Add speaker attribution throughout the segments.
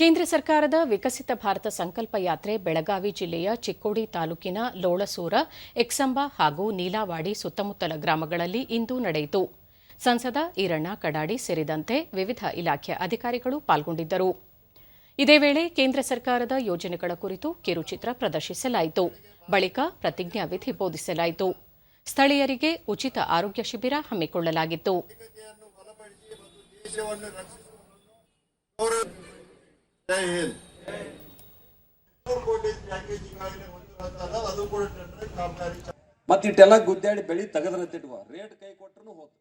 Speaker 1: ಕೇಂದ್ರ ಸರ್ಕಾರದ ವಿಕಸಿತ ಭಾರತ ಸಂಕಲ್ಪ ಯಾತ್ರೆ ಬೆಳಗಾವಿ ಜಿಲ್ಲೆಯ ಚಿಕ್ಕೋಡಿ ತಾಲೂಕಿನ ಲೋಳಸೂರ, ಎಕ್ಸಂಬ ಹಾಗೂ ನೀಲಾವಾಡಿ ಸುತ್ತಮುತ್ತಲ ಗ್ರಾಮಗಳಲ್ಲಿ ಇಂದು ನಡೆಯಿತು. ಸಂಸದ ಈರಣ್ಣ ಕಡಾಡಿ ಸೇರಿದಂತೆ ವಿವಿಧ ಇಲಾಖೆಯ ಅಧಿಕಾರಿಗಳು ಪಾಲ್ಗೊಂಡಿದ್ದರು. ಇದೇ ವೇಳೆ ಕೇಂದ್ರ ಸರ್ಕಾರದ ಯೋಜನೆಗಳ ಕುರಿತು ಕಿರುಚಿತ್ರ ಪ್ರದರ್ಶಿಸಲಾಯಿತು. ಬಳಿಕ ಪ್ರತಿಜ್ಞಾವಿಧಿ ಬೋಧಿಸಲಾಯಿತು. ಸ್ಥಳೀಯರಿಗೆ ಉಚಿತ ಆರೋಗ್ಯ ಶಿಬಿರ ಹಮ್ಮಿಕೊಳ್ಳಲಾಗಿತ್ತು.
Speaker 2: ಚಾಲೂ
Speaker 3: ಮತ್ತೆ ಇಟ್ಟೆಲ್ಲ ಗುದ್ದಾಡಿ ಬೆಳಿ ತೆಗೆದ್ರಂತಿಟ್ವ. ರೇಟ್ ಕೈ ಕೊಟ್ರು ಹೋತು. ಅಂದ್ರ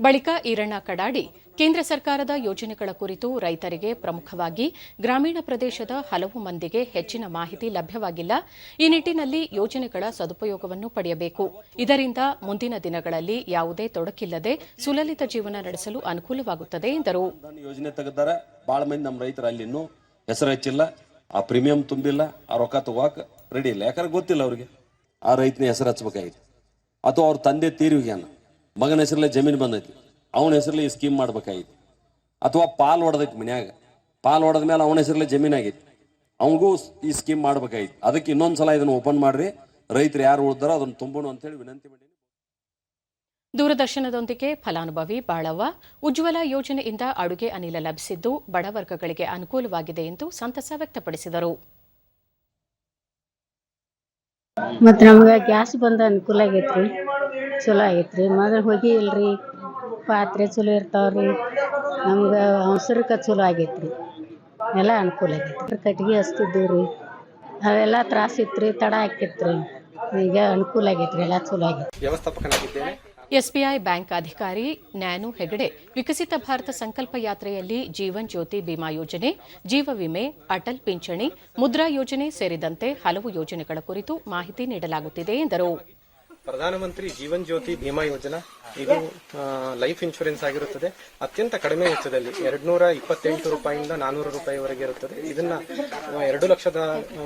Speaker 1: ಬಳಿಕ ಈರಣ್ಣ ಕಡಾಡಿ, ಕೇಂದ್ರ ಸರ್ಕಾರದ ಯೋಜನೆಗಳ ಕುರಿತು ರೈತರಿಗೆ ಪ್ರಮುಖವಾಗಿ ಗ್ರಾಮೀಣ ಪ್ರದೇಶದ ಹಲವು ಮಂದಿಗೆ ಹೆಚ್ಚಿನ ಮಾಹಿತಿ ಲಭ್ಯವಾಗಿಲ್ಲ. ಈ ನಿಟ್ಟಿನಲ್ಲಿ ಯೋಜನೆಗಳ ಸದುಪಯೋಗವನ್ನು ಪಡೆಯಬೇಕು. ಇದರಿಂದ ಮುಂದಿನ ದಿನಗಳಲ್ಲಿ ಯಾವುದೇ ತೊಡಕಿಲ್ಲದೆ ಸುಲಲಿತ ಜೀವನ ನಡೆಸಲು ಅನುಕೂಲವಾಗುತ್ತದೆ ಎಂದರು.
Speaker 3: ಯೋಜನೆ ಭಾಳ ಮಂದಿ ನಮ್ಮ ರೈತರ ಅಲ್ಲಿ ಹೆಸರು ಹಚ್ಚಿಲ್ಲ. ಆ ಪ್ರೀಮಿಯಂ ತುಂಬಿಲ್ಲ. ಆ ರೊಕ್ಕ ತಗೋಕ್ ರೆಡಿ ಇಲ್ಲ. ಯಾಕಂದ್ರೆ ಗೊತ್ತಿಲ್ಲ ಅವ್ರಿಗೆ. ಆ ರೈತನ ಹೆಸರು ಹಚ್ಚಬೇಕಾಗಿದೆ. ಅಥವಾ ಅವ್ರ ತಂದೆ ತೀರ್ವಿಗ್ಯಾನ ಮಗನ ಹೆಸರಲ್ಲೇ ಜಮೀನು ಬಂದೈತಿ. ಅವನ ಹೆಸರಲ್ಲಿ ಈ ಸ್ಕೀಮ್ ಮಾಡ್ಬೇಕಾಗಿತ್ತು ಅಥವಾ ಪಾಲ್ ಹೊಡೆದೈತಿ ಮನ್ಯಾಗ. ಪಾಲ್ ಹೊಡೆದ ಮೇಲೆ ಅವನ ಹೆಸರಲ್ಲೇ ಜಮೀನ್ ಆಗೈತಿ. ಅವನಿಗೂ ಈ ಸ್ಕೀಮ್ ಮಾಡ್ಬೇಕಾಗಿತ್ತು ಅದಕ್ಕೆ ಇನ್ನೊಂದು ಸಲ ಇದನ್ನು ಓಪನ್ ಮಾಡ್ರಿ. ರೈತರು ಯಾರು ಉಳಿದಾರೋ ಅದನ್ನು ತುಂಬೋಣ ಅಂತೇಳಿ ವಿನಂತಿ ಮಾಡಿ.
Speaker 1: ದೂರದರ್ಶನದೊಂದಿಗೆ ಫಲಾನುಭವಿ ಬಾಳವ್ವ. ಉಜ್ವಲ ಯೋಜನೆಯಿಂದ ಅಡುಗೆ ಅನಿಲ ಲಭಿಸಿದ್ದು ಬಡವರ್ಗಗಳಿಗೆ ಅನುಕೂಲವಾಗಿದೆ ಎಂದು ಸಂತಸ ವ್ಯಕ್ತಪಡಿಸಿದರು.
Speaker 4: ಮತ್ತೆ ನಮ್ಗೆ ಗ್ಯಾಸ್ ಬಂದ ಅನುಕೂಲ ಆಗೈತ್ರಿ. ಚಲೋ ಆಗೈತ್ರಿ. ಮೊದಲು ಹೋಗಿ ಇಲ್ರಿ ಪಾತ್ರೆ ಚಲೋ ಇರ್ತಾವ್ರಿ. ನಮ್ಗೆ ಅವಸರಕ್ಕೆ ಚಲೋ ಆಗೈತ್ರಿ. ಎಲ್ಲ ಅನುಕೂಲ ಆಗೈತೆ ಕಟ್ಗೆ ಹಚ್ತಿದ್ದೀವಿ ರೀ ಅವೆಲ್ಲ ತ್ರಾಸ ಇತ್ತು ರೀ ತಡ ಆಕಿತ್ರಿ ಈಗ ಅನುಕೂಲ ಆಗೈತ್ರಿ ಎಲ್ಲ ಚಲೋ ಆಗೈತೆ
Speaker 5: ವ್ಯವಸ್ಥಾಪಕನಾಗಿದ್ದೇನೆ.
Speaker 1: ಎಸ್ಬಿಐ ಬ್ಯಾಂಕ್ ಅಧಿಕಾರಿ ನ್ಯಾನು ಹೆಗಡೆ ವಿಕಸಿತ ಭಾರತ ಸಂಕಲ್ಪ ಯಾತ್ರೆಯಲ್ಲಿ ಜೀವನ್ ಜ್ಯೋತಿ ಬಿಮಾ ಯೋಜನೆ ಜೀವ ವಿಮೆ ಅಟಲ್ ಪಿಂಚಣಿ ಮುದ್ರಾ ಯೋಜನೆ ಸೇರಿದಂತೆ ಹಲವು ಯೋಜನೆಗಳ ಕುರಿತು ಮಾಹಿತಿ ನೀಡಲಾಗುತ್ತಿದೆ ಎಂದರು.
Speaker 5: ಪ್ರಧಾನಮಂತ್ರಿ ಜೀವನ್ ಜ್ಯೋತಿ ಭೀಮಾ ಯೋಜನಾ, ಇದು ಲೈಫ್ ಇನ್ಶೂರೆನ್ಸ್ ಆಗಿರುತ್ತದೆ. ಅತ್ಯಂತ ಕಡಿಮೆ ವೆಚ್ಚದಲ್ಲಿ ಎರಡು ನೂರ ಇಪ್ಪತ್ತೆಂಟು ರೂಪಾಯಿಂದ ನಾನೂರು ರೂಪಾಯಿವರೆಗೆ ಇರುತ್ತದೆ. ಇದನ್ನ ಎರಡು ಲಕ್ಷದ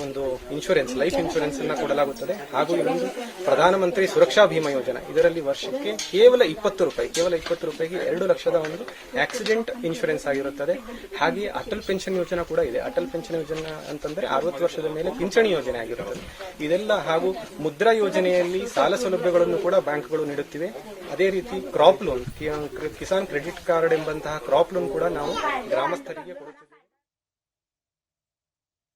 Speaker 5: ಒಂದು ಇನ್ಶೂರೆನ್ಸ್ ಲೈಫ್ ಇನ್ಶೂರೆನ್ಸ್ ಅನ್ನ ಕೊಡಲಾಗುತ್ತದೆ. ಹಾಗೂ ಇದೊಂದು ಪ್ರಧಾನಮಂತ್ರಿ ಸುರಕ್ಷಾ ಭೀಮಾ ಯೋಜನಾ. ಇದರಲ್ಲಿ ವರ್ಷಕ್ಕೆ ಕೇವಲ ಇಪ್ಪತ್ತು ರೂಪಾಯಿ, ಕೇವಲ ಇಪ್ಪತ್ತು ರೂಪಾಯಿಗೆ ಎರಡು ಲಕ್ಷದ ಒಂದು ಆಕ್ಸಿಡೆಂಟ್ ಇನ್ಶೂರೆನ್ಸ್ ಆಗಿರುತ್ತದೆ. ಹಾಗೆ ಅಟಲ್ ಪೆನ್ಷನ್ ಯೋಜನಾ ಕೂಡ ಇದೆ. ಅಟಲ್ ಪೆನ್ಷನ್ ಯೋಜನಾ ಅಂತಂದ್ರೆ ಅರವತ್ತು ವರ್ಷದ ಮೇಲೆ ಪಿಂಚಣಿ ಯೋಜನೆ ಆಗಿರುತ್ತದೆ. ಇದೆಲ್ಲ ಹಾಗೂ ಮುದ್ರಾ ಯೋಜನೆಯಲ್ಲಿ ಸಾಲ ಸೌಲಭ್ಯಗಳನ್ನು ಕೂಡ ಬ್ಯಾಂಕ್ಗಳು ನೀಡುತ್ತಿವೆ. ಅದೇ ರೀತಿ crop loan Kisan credit card ಎಂಬಂತಹ ಕ್ರಾಪ್ ಲೋನ್ ಕೂಡ ನಾವು ಗ್ರಾಮಸ್ಥರಿಗೆ ಕೊಡುತ್ತಿದ್ದೇವೆ.